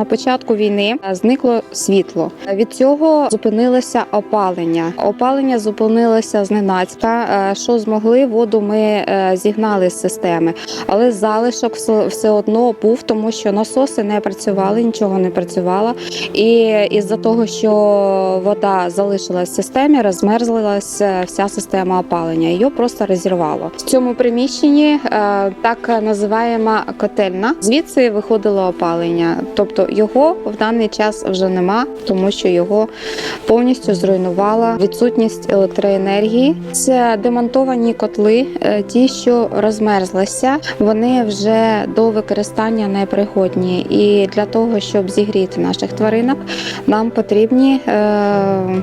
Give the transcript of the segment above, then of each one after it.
на початку війни зникло світло. Від цього зупинилося опалення. Опалення зупинилося зненацька. Е, Що змогли, воду ми е, зігнали з системи, але залишок все- одно був, тому що насоси не працювали, нічого не працювало. І із-за того, що вода залишилась в системі, розмерзлася вся система опалення. Її просто розірвало. В цьому приміщенні е, так називаємо котельна. Звідси виходило опалення. Тобто його в даний час вже нема, тому що його повністю зруйнувала відсутність електроенергії. Це демонтовані котли, е, ті, що розмерзлися, вони вже до використання не пригодні. І для того, щоб зігріти наших тваринок, нам потрібні. Е,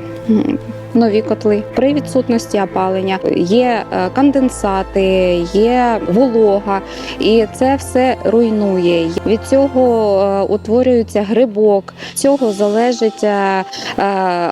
Нові котли при відсутності опалення є е, конденсати, є волога, і це все руйнує. Від цього е, утворюється грибок. Цього залежить е,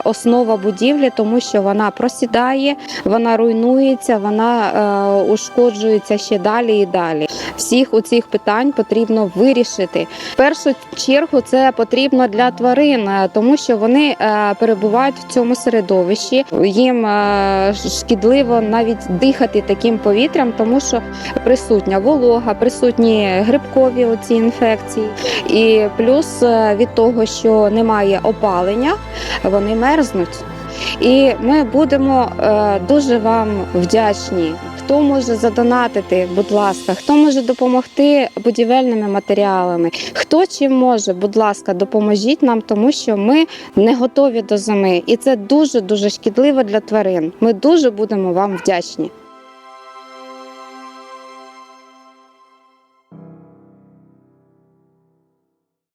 основа будівлі, тому що вона просідає, вона руйнується, вона ушкоджується ще далі і далі. Всіх у цих питань потрібно вирішити. В першу чергу це потрібно для тварин, е, тому що вони е, перебувають в цьому середовищі. Їм е, шкідливо навіть дихати таким повітрям, тому що присутня волога, присутні грибкові оці інфекції, і плюс від того, що немає опалення, вони мерзнуть. І ми будемо дуже вам вдячні. Хто може задонатити, будь ласка, хто може допомогти будівельними матеріалами, хто чим може, будь ласка, допоможіть нам, тому що ми не готові до зими, і це дуже дуже шкідливо для тварин. Ми дуже будемо вам вдячні.